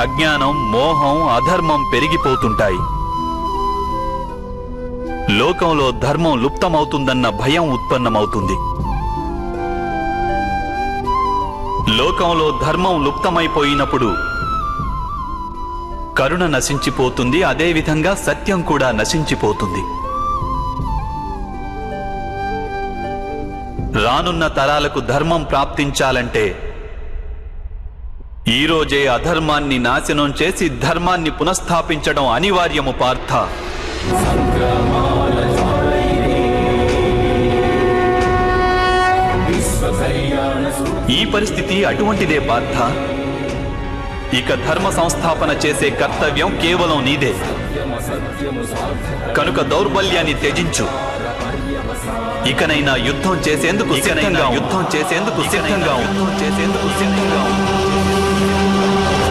అజ్ఞానం మోహం అధర్మం పెరిగిపోతుంటాయి. లోకంలో ధర్మం లుప్తమవుతుందన్న భయం ఉత్పన్నమవుతుంది. లోకంలో ధర్మం లుప్తమైపోయినప్పుడు కరుణ నశించిపోతుంది అదేవిధంగా సత్యం కూడా నశించిపోతుంది. రానున్న తరాలకు ధర్మం ప్రాప్తించాలంటే ఈ రోజే అధర్మాన్ని నాశనం చేసి ధర్మాన్ని పునఃస్థాపించడం అనివార్యము పార్థ. ఈ పరిస్థితి అటువంటిదే పార్థ. ఇక ధర్మ సంస్థాపన చేసే కర్తవ్యం కేవలం నీదే. కనుక దౌర్బల్యాన్ని త్యజించు. ఇకనైనా యుద్ధం చేసేందుకు యుద్ధం చేసేందుకు సిద్ధంగా యుద్ధం చేసేందుకు సిద్ధంగా.